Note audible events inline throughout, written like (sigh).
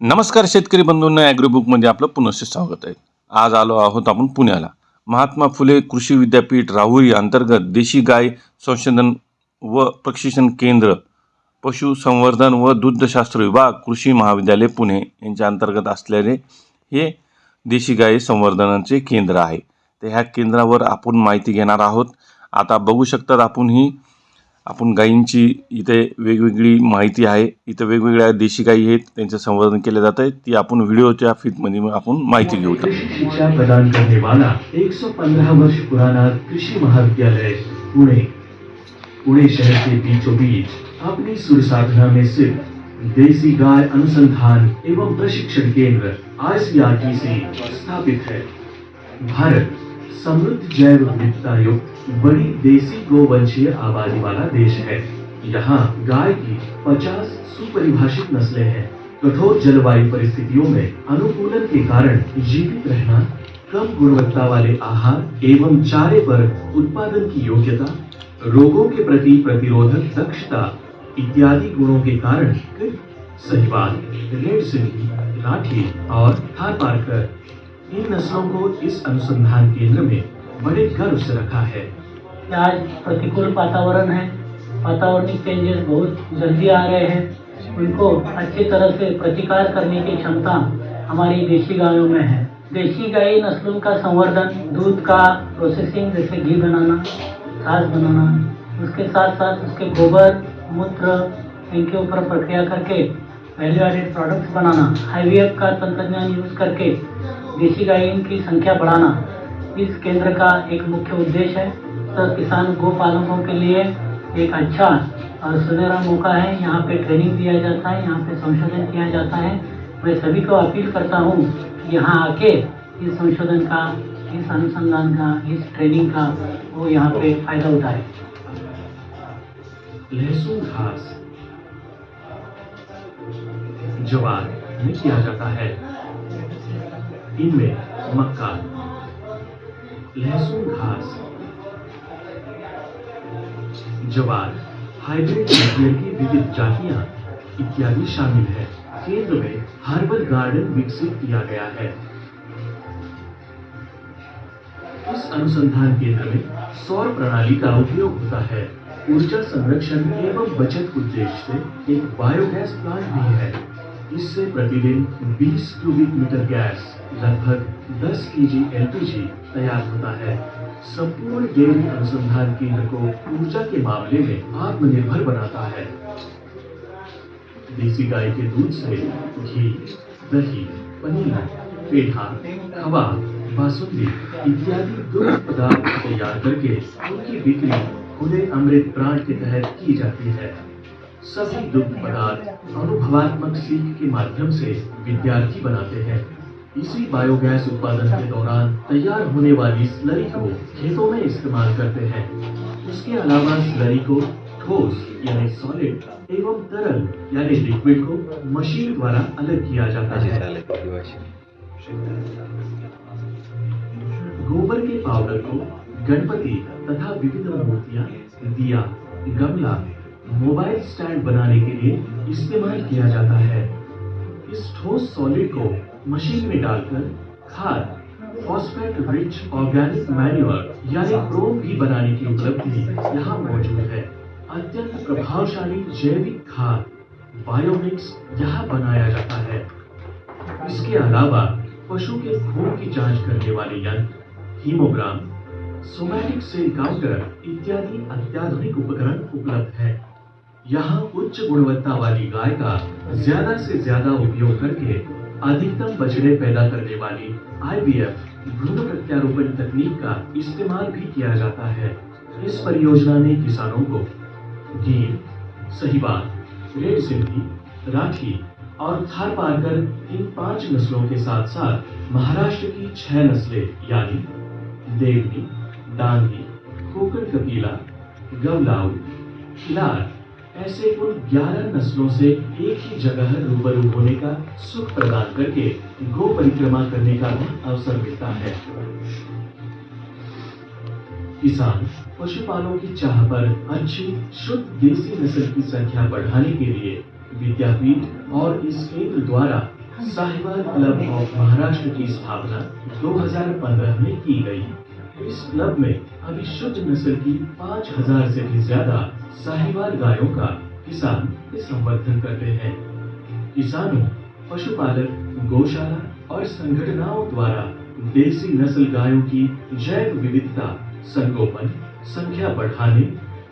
नमस्कार शेतकरी बंधूंना ॲग्रीबुकमध्ये आपलं पुनश्च स्वागत आहे. आज आलो आहोत आपण पुण्याला. महात्मा फुले कृषी विद्यापीठ राहुरी अंतर्गत देशी गाय संशोधन व प्रशिक्षण केंद्र पशुसंवर्धन व दुग्धशास्त्र विभाग कृषी महाविद्यालय पुणे यांच्या अंतर्गत असलेले हे देशी गाय संवर्धनाचे केंद्र आहे. तर ह्या केंद्रावर आपण माहिती घेणार आहोत. आता बघू शकतात आपण ही आपण गायींची इथे वेगवेगळी माहिती आहे. इथं वेगवेगळ्या देशी आहेत. त्यांचं संवर्धन केलं जातं आहे. ती आपण व्हिडिओच्या फीडमध्ये आपण माहिती घेऊ. कृषि शिक्षा प्रदान करने वाला 115 वर्ष पुराना कृषि महाविद्यालय, पुणे. पुणे शहर के बीचों बीच अपनी सुर साधना में सिर्फ़ देसी गाय अनुसंधान एवं प्रशिक्षण केंद्र आईसीआरटी से स्थापित है. भारत समृद्ध जैव विविधता युक्त बड़ी देसी गोवंशीय आबादी वाला देश है। यहाँ गाय की 50 सुपरिभाषित नस्लें हैं। कठोर जलवायु परिस्थितियों में अनुकूलन के कारण जीवित रहना, कम गुणवत्ता वाले आहार एवं चारे पर उत्पादन की योग्यता, रोगों के प्रति प्रतिरोधक दक्षता इत्यादि गुणों के कारण सहीवाल रेड सिंधी राठी और थारपारकर इन नस्लों को इस अनुसंधान केंद्र में बड़े गर्व से रखा है। आज प्रतिकूल वातावरण है? वातावरणिक चेंजेस बहुत जल्दी आ रहे हैं। उनको अच्छी तरह से प्रतिकार करने की क्षमता हमारी देशी गायों में है। देशी गाय नस्लों का संवर्धन, दूध का प्रोसेसिंग जैसे घी बनाना छाछ बनाना, उसके साथ साथ उसके गोबर, मूत्र, इनके ऊपर प्रक्रिया करके वैल्यू एडेड प्रोडक्ट्स बनाना आई का तंत्रज्ञान यूज़ करके देशी गायों की संख्या बढ़ाना इस केंद्र का एक मुख्य उद्देश्य है। तो किसान गोपालकों के लिए एक अच्छा और सुनहरा मौका है। यहाँ पे ट्रेनिंग दिया जाता है, यहाँ पे संशोधन किया जाता है। मैं सभी को अपील करता हूँ यहाँ आके इस संशोधन का, इस अनुसंधान का, इस ट्रेनिंग का वो यहाँ पे फ़ायदा उठाए। लहसुन घास ज्वार किया जाता है। इनमें मक्का लहसुन घास ज्वार, हाइब्रिड नारियल की विविध जातियाँ इत्यादि शामिल है। केंद्र में हर्बल गार्डन विकसित किया गया है। इस अनुसंधान केंद्र में सौर प्रणाली का उपयोग होता है। ऊर्जा संरक्षण एवं बचत उद्देश्य से एक बायोगैस प्लांट भी है। इससे प्रतिदिन 20 क्यूबिक मीटर गैस, लगभग 10 केजी एलपीजी तैयार होता है। संपूर्ण डेयरी अनुसंधान केंद्र को ऊर्जा के मामले में आत्मनिर्भर बनाता है। देसी गाय के दूध से घी, दही, पनीर, पेठा, खवा, बासुंदी इत्यादि दुग्ध पदार्थ तैयार करके उनकी बिक्री खुले अमृत ब्रांड के तहत की जाती है। सभी दुग्ध पदार्थ अनुभवात्मक सीख के माध्यम से विद्यार्थी बनाते हैं। इसी बायोगैस उत्पादन के दौरान तैयार होने वाली स्लरी को खेतों में इस्तेमाल करते हैं। उसके अलावा स्लरी को ठोस, यानी सॉलिड एवं तरल, यानी लिक्विड को मशीन द्वारा अलग किया जाता है। गोबर के पाउडर को गणपति तथा विभिन्न मूर्तियाँ दिया, गमला मोबाइल स्टैंड बनाने के लिए इस्तेमाल किया जाता है। इस ठोस सॉलिड को मशीन में डालकर खाद फॉस्फेट रिच ऑर्गेनिक मैन्योर यानी क्रोम भी बनाने की उपलब्धि यहाँ मौजूद है। अत्यंत प्रभावशाली जैविक खाद बायोमिक्स यहाँ बनाया जाता है। इसके अलावा पशु के खून की जाँच करने वाले यंत्र हीमोग्राम सोमैटिक सेल काउंटर इत्यादि अत्याधुनिक उपकरण उपलब्ध है। यहाँ उच्च गुणवत्ता वाली गाय का ज़्यादा से ज़्यादा उपयोग करके अधिकतम बछड़े पैदा करने वाली आईवीएफ भ्रूण प्रत्यारोपण तकनीक का इस्तेमाल भी किया जाता है। इस परियोजना ने किसानों को गीर सहीवाल रेड सिंधी राठी और थारपारकर इन पाँच नस्लों के साथ साथ महाराष्ट्र की छह नस्लें, यानी देवनी डांगी कोकण, कपिला, गवलाऊ खिलार ऐसे कुल 11 नस्लों से एक ही जगह रूबरू होने का सुख प्रदान करके गो परिक्रमा करने का भी अवसर मिलता है। किसान, पशुपालों की चाह पर अच्छी, शुद्ध देसी नस्ल की संख्या बढ़ाने के लिए विद्यापीठ और इस केंद्र द्वारा साहिवाल क्लब ऑफ़ महाराष्ट्र की स्थापना 2015 में की गई। इस क्लब में अभी शुद्ध नस्ल की 5000 से भी ज़्यादा साहिवाल गायों का किसान संवर्धन करते हैं। किसानों, पशुपालक, गौशाला और संगठनाओं द्वारा देसी नस्ल गायों की जैव विविधता, संगोपन, संख्या बढ़ाने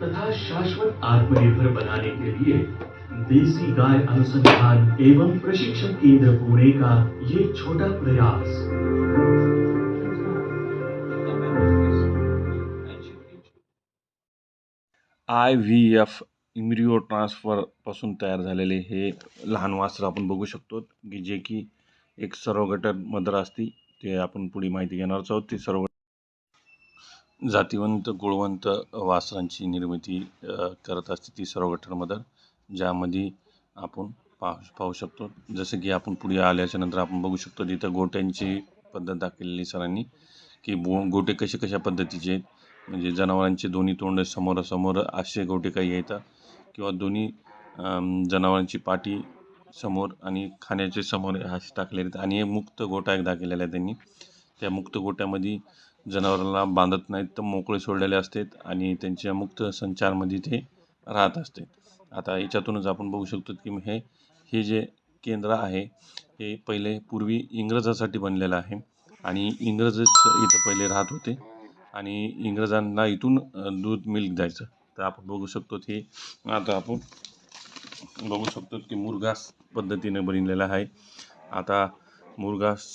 तथा शाश्वत आत्मनिर्भर बनाने के लिए देसी गाय अनुसंधान एवं प्रशिक्षण केंद्र पुणे का ये छोटा प्रयास। आय व्ही एफ इम्रिओ ट्रान्सफरपासून तयार झालेले हे लहान वासरं आपण बघू शकतो की जे की एक सर्वगटर मदर असती ते आपण पुढे माहिती घेणारच आहोत. ते सर्व जातीवंत गुणवंत वासरांची निर्मिती करत असते ती सर्वगटर मदर ज्यामध्ये आपण पाहू पाहू शकतो. जसं की आपण पुढे आल्याच्यानंतर आपण बघू शकतो तिथं गोट्यांची पद्धत दाखवलेली सरांनी की बो गोटे कशा कशा पद्धतीचे आहेत म्हणजे जनावरांचे दोन्ही तोंड समोरासमोर असे गोटे काही येतात किंवा दोन्ही जनावरांची पाठी समोर आणि खाण्याचे समोर असे टाकलेले आहेत. आणि एक मुक्त गोटा एक दाखवलेला आहे त्यांनी. त्या मुक्त गोट्यामध्ये जनावरांना बांधत नाहीत तर मोकळे सोडलेले असतात आणि त्यांच्या मुक्त संचारमध्ये ते राहत असते आता याच्यातूनच आपण बघू शकतो की हे हे जे केंद्र आहे हे पहिले पूर्वी इंग्रजासाठी बनलेलं आहे. आणि इंग्रजच इथं पहिले राहत होते. आणि इंग्रजांना इथून दूध मिल्क द्यायचं. तर आपण बघू शकतो हे आता आपण बघू शकतो की मुरघास पद्धतीने बनलेला आहे. आता मुरघास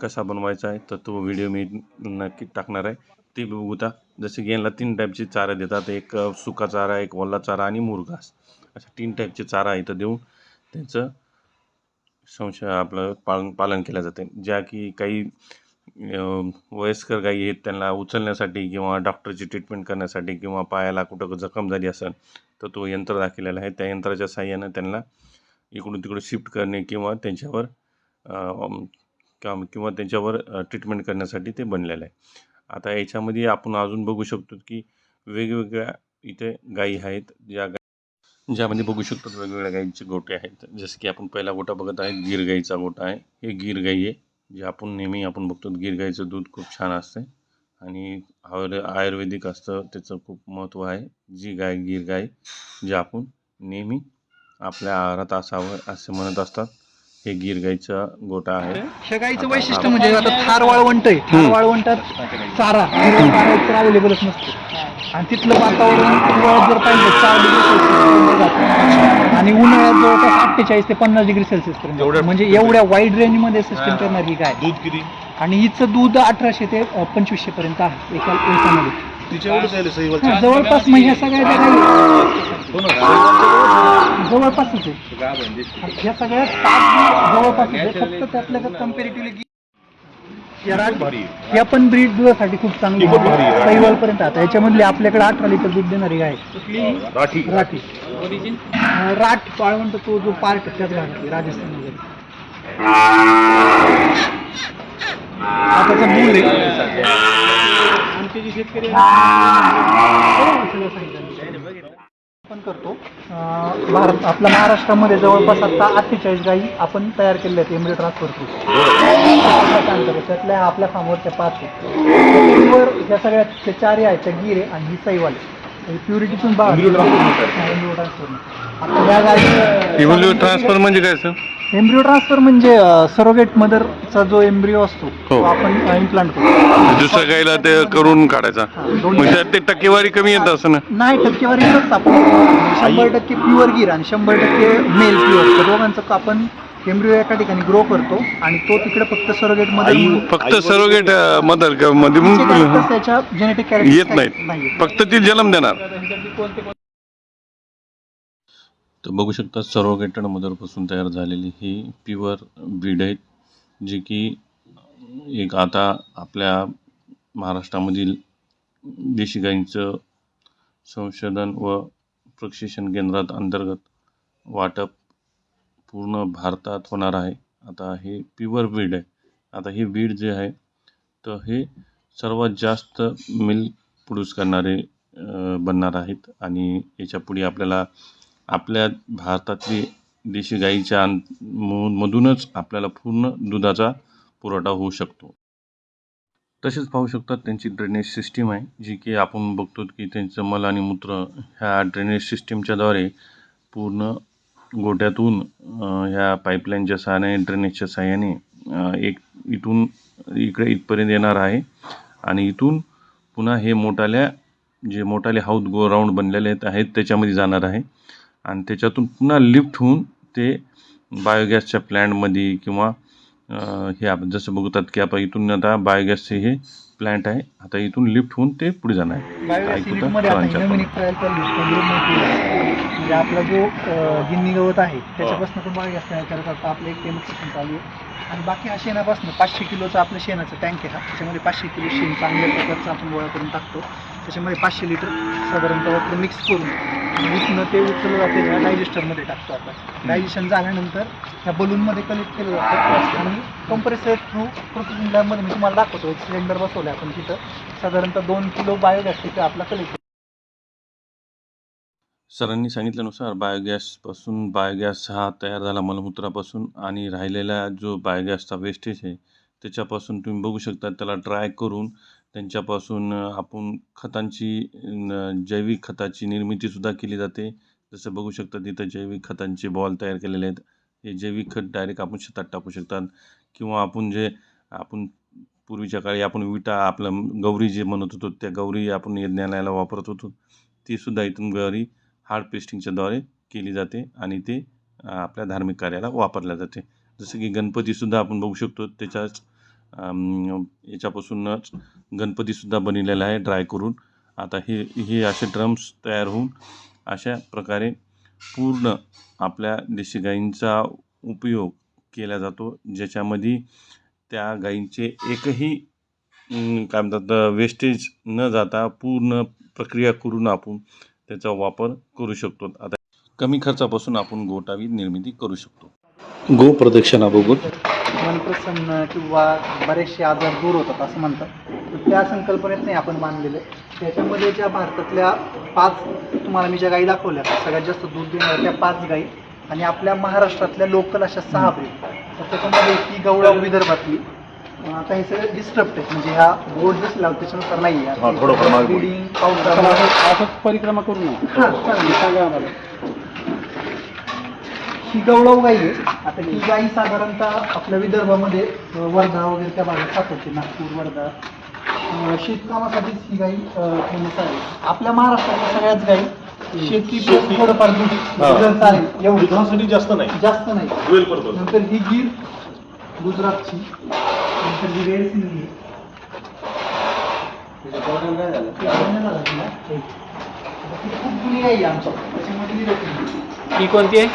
कसा बनवायचा आहे तर तो व्हिडिओ मी नक्की टाकणार आहे. ते बघूता जसे की यांना तीन टाईपचे चारा देतात. एक सुका चारा एक ओला चारा आणि मुरघास. अशा तीन टाईपचे चारा इथं देऊन त्यांचं संशय आपलं पालन पालन केलं जाते. ज्या की काही वयस्कर गायी आहेत त्यांना उचलण्यासाठी किंवा डॉक्टरची ट्रीटमेंट करण्यासाठी किंवा पायाला कुठं जखम झाली असेल तर तो यंत्र दाखवलेला आहे. त्या यंत्राच्या साहाय्यानं त्यांना इकडून तिकडे शिफ्ट करणे किंवा त्यांच्यावर काम किंवा त्यांच्यावर ट्रीटमेंट करण्यासाठी ते बनलेलं आहे. आता याच्यामध्ये आपण अजून बघू शकतो की वेगवेगळ्या इथे गायी आहेत. ज्या गाय ज्यामध्ये बघू शकतो वेगवेगळ्या गायींचे गोटे आहेत. जसं की आपण पहिला गोटा बघत आहे गीर गाईचा गोटा आहे. हे गीर गाई आहे. जे आपण नेहमी आपण बघतो गिर गाईचं दूध खूप छान असते आणि आयुर् आयुर्वेदिक असतं त्याचं खूप महत्त्व आहे. जी गाय गिर गाय जे आपण नेहमी आपल्या आहारात असावं असे म्हणत असतात. हे गिर गाईचा गोटा आहे. शेगाईचं वैशिष्ट्य म्हणजे आता थार वाळवंट आहे. थार वाळवंटात चारा. हिरवा चारा एकतर अवेलेबलच नसतो. आणि तिथलं वातावरण हिवाळ्यात जर पाहिलं चार डिग्री सेल्सिअस जातं. आणि उन्हाळ्यात जवळपास अठ्ठेचाळीस ते पन्नास डिग्री सेल्सिअस पर्यंत. म्हणजे एवढ्या वाईड रेंजमध्ये सिस्टम करणारी गाय. दूध किती? आणि हिचं दूध अठराशे ते पंचवीसशे पर्यंत आहे एका एकामध्ये. तिच्या एवढंच आहे सहीवाल हा, जवळपास मग ह्या सगळ्या ज्या गाई जवळपासच आहे. ह्या सगळ्या सात जवळपासच आहे फक्त त्यातल्या त्यात कम्पॅरेटिव्हली या भारी या पण ब्रीड दुधासाठी खूप चांगली ती पण भारी आहे. पहिवाल पर्यंत आता. याच्यामधली आपल्याकडे अठरा लिटर दूध देणारी गाय आहे. राठी राठी अं, राठ पाळवंट तो जो पार्ट त्याच घालते राजस्थान वगैरे हा. त्याचा मूल आहे. आमचे जे शेतकरी आपण करतो. भारत आपल्या महाराष्ट्रामध्ये जवळपास आता अठ्ठेचाळीस गायी आपण तयार केलेल्या आहेत एमरी ट्रान्सफर अंतर्गत त्यातल्या आपल्या फार्मवरच्या पाच आहेत. ह्या सगळ्या त्या चारी आहेत त्या गिर आणि ही सैवाल. प्युरिटीतून Embryo transfer ट्रान्सफर आता ह्या गायी इव्होल्यू ट्रान्सफर म्हणजे काय सर एम्ब्रिओ ट्रान्सफर म्हणजे सरोगेट मदरचा जो एम्ब्रिओ असतो हो. तो आपण इम्प्लांट करतो दुसऱ्या गाईला ते करून काढायचा. हा, मग त्यात ते टक्केवारी कमी येत असं ना? नाही टक्केवारी एकच आपण. शंभर टक्के प्युअर गिर आणि शंभर टक्के मेल प्युअर दोघांचं आपण एम्ब्रिओ एका ठिकाणी ग्रो करतो आणि तो तिकडे फक्त सरोगेटमध्ये फक्त सरोगेट मदरमध्ये त्याच्या जेनेटिक येत नाहीत. फक्त ती जन्म देणार. तर बघू शकता सरोगेटेड मदरपासून तयार झालेली ही प्युअर ब्रीड आहेत जी की एक आता आपल्या महाराष्ट्रामधील देशी गाईंचं संशोधन व प्रशिक्षण केंद्रात अंतर्गत वाटप पूर्ण भारतात होणार आहे. आता हे प्युअर ब्रीड आहे. आता हे ब्रीड जे आहे तर हे सर्वात जास्त मिल्क प्रोड्यूस करणारे बनणार आहेत आणि याच्यापुढे आपल्याला आपल्या भारतातली देशी गाईच्या अं- म- मधूनच आपल्याला पूर्ण दुधाचा पुरवठा होऊ शकतो. तसेच पाहू शकतात त्यांची ड्रेनेज सिस्टीम आहे जी की आपण बघतो की त्यांचं मल आणि मूत्र ह्या ड्रेनेज सिस्टीमच्याद्वारे पूर्ण गोट्यातून ह्या पाईपलाईनच्या सहाय्याने ड्रेनेजच्या सहाय्याने एक इथून इकडे इथपर्यंत येणार आहे. आणि इथून पुन्हा हे मोठाल्या जे मोठाले हाऊस गो राऊंड बनलेले आहेत त्याच्यामध्ये जाणार आहे. आणि त्याच्यातून पुन्हा लिफ्ट होऊन ते बायोगॅसच्या प्लॅन्टमध्ये किंवा हे आपण जसं बघतात की आपण इथून आता बायोगॅसचे हे प्लॅन्ट आहे. आता इथून लिफ्ट होऊन ते पुढे जाणार. आहे. म्हणजे आपला जो गिन्नी गवत आहे त्याच्यापासून पण बायोगॅस तयार आपलं एक केमिकल चालू आहे. आणि बाकी हा शेणापासून पाचशे किलोचा आपलं शेणाचा टँक आहे हा. त्याच्यामध्ये पाचशे किलो शेण चांगल्या प्रकारचं आपण गोळा करून टाकतो. त्याच्यामध्ये पाचशे लिटर साधारणतः वापरून मिक्स करून आणि ते उचललं जाते ह्या डायजेस्टरमध्ये टाकतो आपण. डायजेशन झाल्यानंतर ह्या बलूनमध्ये कलेक्ट केलं जातं आणि कंप्रेसर थ्रू प्रोसेसिंग लॅबमध्ये मी तुम्हाला दाखवतो. एक सिलेंडर बसवलं आपण तिथं. साधारणतः दोन किलो बायोगॅस तिथे आपला कलेक्ट सरांनी सांगितल्यानुसार बायोगॅसपासून बायोगॅस हा तयार झाला मलमूत्रापासून आणि राहिलेला जो बायोगॅसचा वेस्टेज आहे त्याच्यापासून तुम्ही बघू शकता त्याला ड्राय करून त्यांच्यापासून आपण खतांची न जैविक खताची निर्मितीसुद्धा केली जाते. जसं बघू शकता तिथं जैविक खतांचे बॉल तयार केलेले आहेत. हे जैविक खत डायरेक्ट आपण शेतात टाकू शकतात. किंवा आपण जे आपण पूर्वीच्या काळी आपण विटा आपलं गौरी जे म्हणत होतो त्या गौरी आपण यज्ञालयाला वापरत होतो. तीसुद्धा इथून गौरी हार्ड पेस्टिंगच्याद्वारे केली जाते आणि ते आपल्या धार्मिक कार्याला वापरल्या जाते. जसं की गणपतीसुद्धा आपण बघू शकतो त्याच्याच याच्यापासूनच गणपतीसुद्धा बनलेला आहे ड्राय करून. आता हे हे असे ड्रम्स तयार होऊन अशा प्रकारे पूर्ण आपल्या देशी गाईंचा उपयोग केला जातो ज्याच्यामध्ये त्या गाईंचे एकही काय म्हणतात वेस्टेज न जाता पूर्ण प्रक्रिया करून आपण त्याचा वापर करू शकतो. आता कमी खर्चापासून आपण गोटावी निर्मिती करू शकतो. गो प्रदक्षिणाबरोबर बघून मन प्रसन्न किंवा बरेचसे आजार दूर होतात असं म्हणतात. तर त्या संकल्पनेत नाही आपण मानलेलं आहे त्याच्यामध्ये ज्या भारतातल्या पाच तुम्हाला मी ज्या गाई दाखवल्या सगळ्यात जास्त दूध देणाऱ्या त्या पाच गाई आणि आपल्या महाराष्ट्रातल्या लोकल अशा सहा ब्रीड. तर त्याच्यामध्ये ही गवळा विदर्भातली. आता हे सगळे डिस्टर्ब आहेत. म्हणजे ह्या बोर्ड जसं लावतो त्याच्यानुसार नाही हा, पावसाळा. परिक्रमा करू ना. हां चालेल. सांगा आम्हाला. ही गवळव गाई आहे. आता ही गाई साधारणतः आपल्या विदर्भामध्ये वर्धा वगैरे त्या भागात सापडते नागपूर वर्धा. शेतकामासाठीच ही गाई फेमस आहे. आपल्या महाराष्ट्रातल्या सगळ्याच गाई शेती थोडंफार दूध. जर चालेल एवढं. दुधासाठी जास्त नाही. जास्त नाही. नंतर ही गीर गुजरातची. नंतर ही रेड सिंधी खूप जुनी आहे आमच्या त्याच्यामध्ये ही ही कोणती आहे?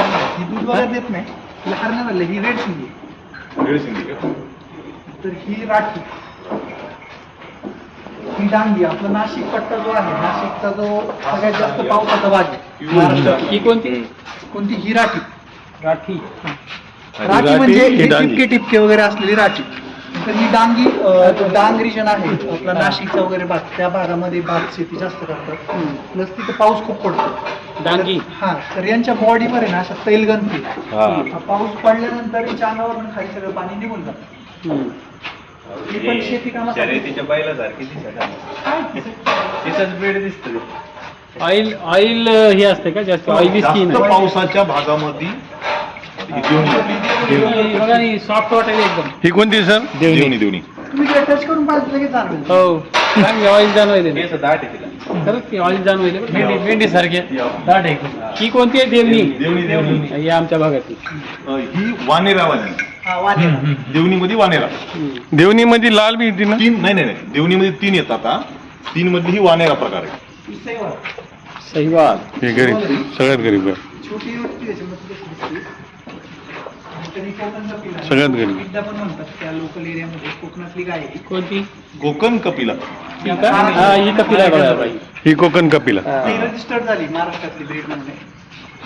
ही दूध वगैरे देत नाही. तिला हरणार आलं ही रेड सिंधी आहे. तर ही राठी ही डांगी आपला नाशिक पट्टा जो आहे नाशिकचा जो सगळ्यात जास्त पावसाचा भाग आहे. महाराष्ट्रात. ही कोणती? कोणती? ही राठी राठी राठी राठी, म्हणजे ही हे डांगी. टिपके टिपके वगैरे असलेली राठी तर ही डांगी अं, जो डांग रिजन आहे. आपला नाशिकचा वगैरे भाग. त्या भागामध्ये भात शेती जास्त करतात. प्लस तिथे पाऊस खूप पडतो. डांगी. हा तर यांच्या बॉडीवर आहे ना अशा तैलगंती. हा. हा पाऊस पडल्यानंतर हिच्या अंगावर खाली सगळं पाणी निघून जातं. ही पण शेती कामासाठी. शर्यतीच्या बैलासारखी दिसत आहे. तिचंच बेड दिसतं ऑइल ऑइल हे असते का जास्त? ऑइली स्किन जास्त पावसाच्या भागामध्ये ही देवणी होती. सॉफ्ट वाटेल एकदम. ही कोणती सर देवणी. देवणी तुम्ही टच करून पाहिजे लगेच जाणवेल हो. चांगली ऑइल जाणवायले केस दाट आहे तिला खरंच की ऑइल जाणवायले मेंढी मेंढी सारखे दाट आहे ही कोणती आहे देवणी देवणी देवणी ही आमच्या भागातली अं, ही वानेरावाली हा वानेरा देवणीमध्ये वानेरा देवणीमध्ये लाल बी येते ना तीन नाही नाही नाही देवणीमध्ये तीन येतात आता तीन मधली ही वानेरा प्रकार आहे सहीवाल हे गरीब सगळ्यात गरीब छोटी तरी सगळ्यात गरीब. विद्या पण म्हणतात त्या लोकल एरियामध्ये कोकणातली गाय आहे. कोणती? कोकण कपिला. ही का? हा ही कपिला आहे बघा बाई. ही कोकण कपिला. ती रजिस्टर्ड झाली महाराष्ट्रातली ब्रीड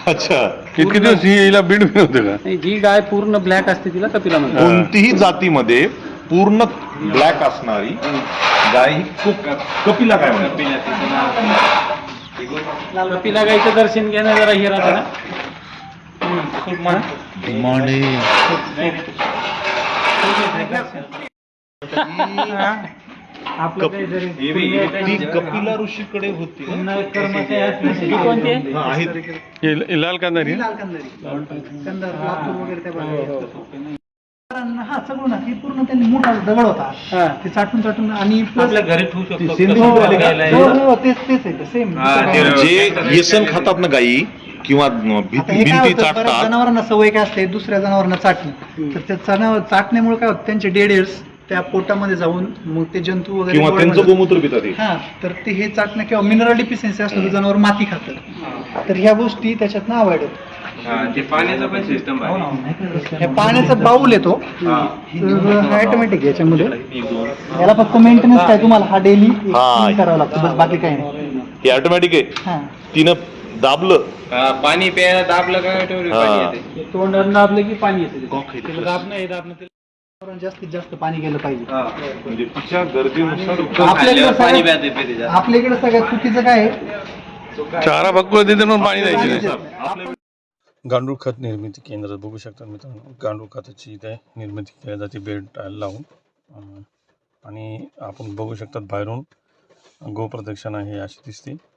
अच्छा. इतके दिवस ही हिला बीड होतं का? नाही जी गाय पूर्ण ब्लॅक असते तिला कपिला म्हणतात. कोणतीही जातीमध्ये पूर्ण ब्लॅक असणारी गाय ही कोक- कपिला काय म्हणतात? कपिला गायचं दर्शन घेणं जरा हे राहतं ना. आपलं ती कपिला ऋषीकडे होती ना? कोणते हा, आहेत लाल कांदारी लाल कंदारी कंदार लातूर वगैरे त्या भागात कारण हा सगळं ना ती पूर्ण त्यांनी मोठा दगड होता ते चाटून चाटून आणि plus- आपल्या घरी ठेवू शकतो सिंधू कसं वाले का? बघायला हो, आहे. हो, तेच तेच आहे सेम हा, ते जे येसन खातात ना गायी किंवा आता हे काय भिंती होतं, बऱ्याच चाटतात जनावरांना सवय काय असते? दुसऱ्या जनावरांना चाटणे. तर त्या जनावर चाटण्यामुळे काय होतं? त्यांचे डेड एअर्स त्या पोटामध्ये जाऊन मग ते जंतू वगैरे किंवा body त्यांचं मध्ये- गोमूत्र पितात हे. हा तर ते हे चाटणं किंवा मिनरल डिफिशियन्सी असतो तर जनावर माती खातं. तर ह्या गोष्टी त्याच्यातनं अवॉइड होतात हा, ते पाण्याचं पण सिस्टम हे पाण्याचा बाऊल येतो. ऑटोमॅटिक याच्यामध्ये. याला फक्त मेंटेनन्स काय? तुम्हाला हा डेली हा. करावा लागतो बस बाकी काही नाही. हे ऑटोमॅटिक आहे. हा. तिनं दाबलं. पाणी प्यायला दाबलं काय ठेवलं हा. पाणी येते. दाबलं की पाणी येते दाबणं हे दाबणं ते जास्तीत जास्त पाणी गेलं पाहिजे. म्हणजे तिच्या गरजेनुसार आपल्याकडे पाणी सगळ्यात- प्यायला येते त्याच्यात. आपल्याकडे सगळ्यात चुकीचं काय आहे? चारा भक्कळ देते पण पाणी द्यायचे नाही. गांडूळ खत निर्मिती केंद्र बघू शकता मित्रांनो. गांडूळ खताची इथे निर्मिती केली जाते बेड टाईल लावून. अं, आणि आपण बघू शकतात बाहेरून गोप्रदक्षिणा ही अशी दिसते.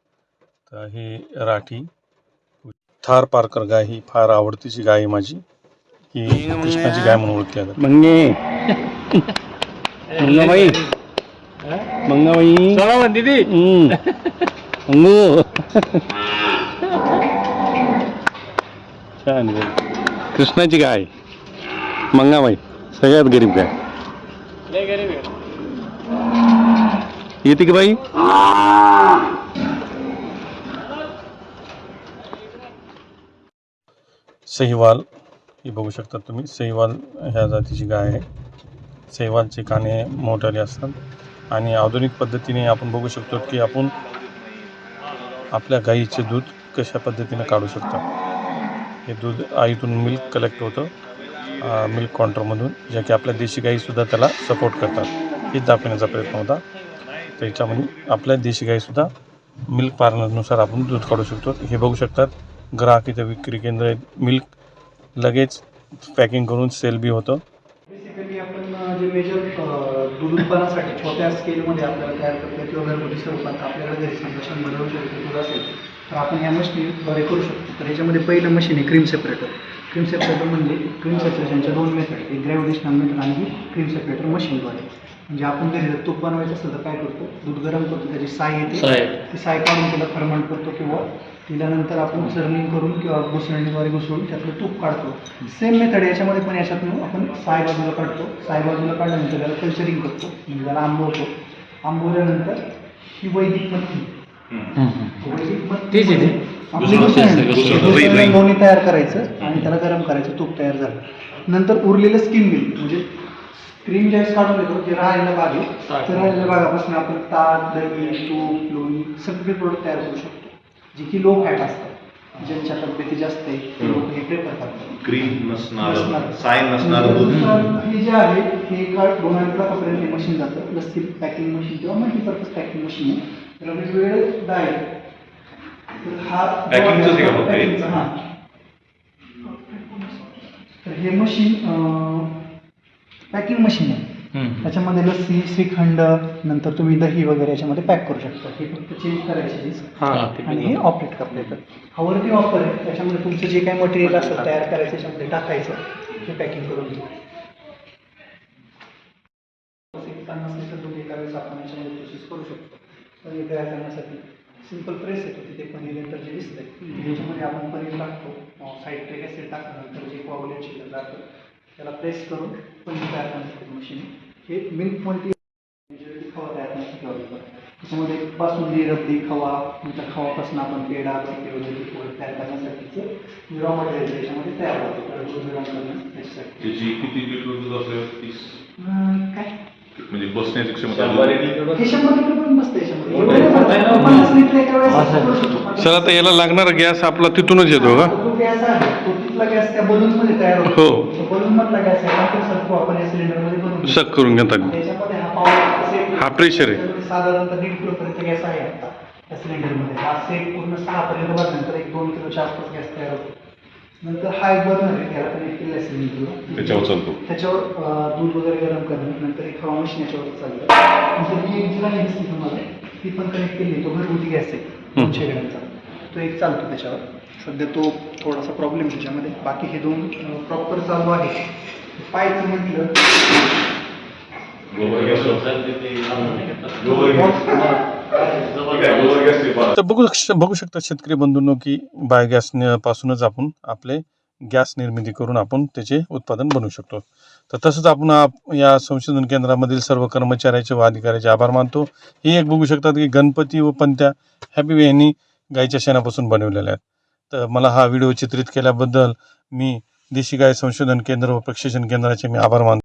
तर ही राठी. थार पारकर गाय ही फार आवडतीची गाय आहे माझी ही कृष्णाची गाय म्हणून ओळखली जाते मंगे (laughs) मंगाबाई मंगाबाई चला. मंगू. छान कृष्णाची गाय. मंगाबाई सगळ्यात गरीब गाय. येते की बाई? सहीवाल ही बघू शकता तुम्ही. सहीवाल ह्या जातीची गाय आहे. सहीवालचे काने मोठाले असतात. आणि आधुनिक पद्धतीने आपण बघू शकतो की आपण आपल्या गाईचे दूध कशा पद्धतीने काढू शकतो. हे दूध आईतून मिल्क कलेक्ट होतं मिल्क काउंटरमधून ज्या की आपल्या देशी गाईसुद्धा त्याला सपोर्ट करतात. हेच दाखवण्याचा प्रयत्न होता. त्याच्यामध्ये आपल्या देशी गाईसुद्धा मिल्क पार्लरनुसार आपण दूध काढू शकतो. हे बघू शकतात. ग्राहक इथे विक्री केंद्र आहेत मिल्क लगेच पॅकिंग करून सेल बी होतं. बेसिकली आपण जे मेजर दूध उत्पादनासाठी छोट्या स्केलमध्ये आपल्याला तयार करतो किंवा घरगुती स्वरूपात आपल्याकडे घरी समजा शंभर दोनशे रुपये दूध असेल तर आपण ह्या मशीनद्वारे करू शकतो. तर ह्याच्यामध्ये पहिलं मशीन आहे क्रीम सेपरेटर क्रीम सेपरेटर म्हणजे क्रीम सेपरेशनच्या दोन मेथड एक ग्रॅव्हिटेशनल मेथड आणि ही क्रीम सेपरेटर मशीनद्वारे म्हणजे आपण घरी जर तूप बनवायचं असेल तर काय करतो? दूध गरम करतो. त्याची साय येते. ती साय काढून त्याला फर्मंट करतो किंवा तिला नंतर आपण चर्निंग करून किंवा घुसळणीद्वारे घुसळून त्यातलं तूप काढतो. सेम मेथड याच्यामध्ये पण याच्यातून आपण साय बाजूला काढतो. साय बाजूला काढल्यानंतर त्याला कल्चरिंग करतो. म्हणजे त्याला आंबवतो. आंबवल्यानंतर ही वैदिक मथी वैदिक मथी तेच आहे ते. आपली घुसळण दोन्ही तयार करायचं आणि त्याला गरम करायचं. तूप तयार झालं. नंतर उरलेलं स्किन मिल्क म्हणजे क्रीम ज्यावेळेस काढून घेतो जे राहिलेला भाग आहे त्या राहिलेल्या भागापासून आपण ताक दही तूप लोणी सगळे प्रोडक्ट तयार करू शकतो. जे की लो फॅट असतात. ज्यांच्या तब्येती जास्त आहे ते लोक हे प्रेफर करतात. क्रीम नसणार नसणार. साय नसणार दूध नंतर हे जे आहे हे एका लाखापर्यंत हे मशीन जातं. लस्सी पॅकिंग मशीन किंवा मल्टीपर्पज पॅकिंग मशीन आहे. त्याला वेगवेगळे डाय तर हा हे? चं, हां. तर हे मशीन पॅकिंग मशीन आहे. त्याच्यामध्ये लस्सी श्रीखंड नंतर तुम्ही दही वगैरे याच्यामध्ये पॅक करू शकता. हे फक्त चेंज करायचे डिस्क आणि हे ऑपरेट करता येतं. हा वरती ऑफर आहे. त्याच्यामध्ये तुमचं जे काही मटेरियल असेल तयार करायचं त्याच्यामध्ये टाकायचं ते पॅकिंग करून वेळेस आपण याच्यामध्ये प्रोसेस करू शकतो. पनीर तयार करण्यासाठी सिंपल प्रेस येतो. तिथे पनीर नंतर जे दिसतंय. त्याच्यामध्ये आपण पनीर टाकतो. साईड ॲसिड टाकल्यानंतर जे कोअगुलेट शिल्लक राहतं त्याला प्रेस करून पनीर तयार करण्यासाठी मशीन हे मिल्क मल्टी खवा तयार करण्यासाठी त्याच्यामध्ये बासुंदी रबडी खवा नंतर खवापासून आपण पेढा वगैरे तयार करण्यासाठीचं रॉ मटेरियल त्याच्यामध्ये तयार होतं. त्याच्यासाठी. त्याची किती लिटर दूध असेल काय? म्हणजे बसण्याची क्षमता हे शंभर लिटर पण बसतं याच्यामध्ये एवढं नाही बसतं. पन्नास लिटर एका वेळेस करू शकतो. सर आता याला लागणारा गॅस आपला तिथूनच येतो का तो गॅस आहे तो तिथला गॅस त्या बलूनमध्ये तयार होतो हो. तो बलून मधला गॅस आहे तो सरतो आपण या सिलेंडरमध्ये बनवून घेतो. सक करून घेतात त्याच्यामध्ये हा पावर हा pressure आहे. साधारणतः दीड किलोपर्यंत गॅस आहे आता त्या सिलेंडरमध्ये हा सेट पूर्ण सहा पर्यंत भरल्यानंतर एक दोन किलोच्या आसपास गॅस तयार होतो नंतर हा एक बर्नर आहे त्याला केलेला असेल मी तुला त्याच्यावर चालतो. त्याच्यावर दूध वगैरे गरम करणं नंतर एक हवा मशीन याच्यावर चालतं. नंतर ही एक जी लाईन दिसते तुम्हाला ती पण कनेक्ट केली तो घरगुती गॅस आहे दोनशे ग्रॅमचा तो एक चालतो त्याच्यावर. सध्या तो थोडासा प्रॉब्लेम त्याच्यामध्ये. बाकी हे दोन प्रॉपर चालू आहे. पाहायचं म्हटलं तर बघू बघू शकता शेतकरी बंधूंनो की बायोगॅस पासूनच आपण आपले गॅस निर्मिती करून आपण त्याचे उत्पादन बनवू शकतो. तर तसंच आपण आप- या संशोधन केंद्रामधील सर्व कर्मचाऱ्याचे व अधिकाऱ्याचे आभार मानतो. हे एक बघू शकतात की गणपती व पंत्या हॅपी यांनी गायीच्या शेणापासून बनवलेल्या आहेत. तर मला हा व्हिडिओ चित्रित केल्याबद्दल मी देशी गाय संशोधन केंद्र व प्रशिक्षण केंद्राचे मी आभार मानतो.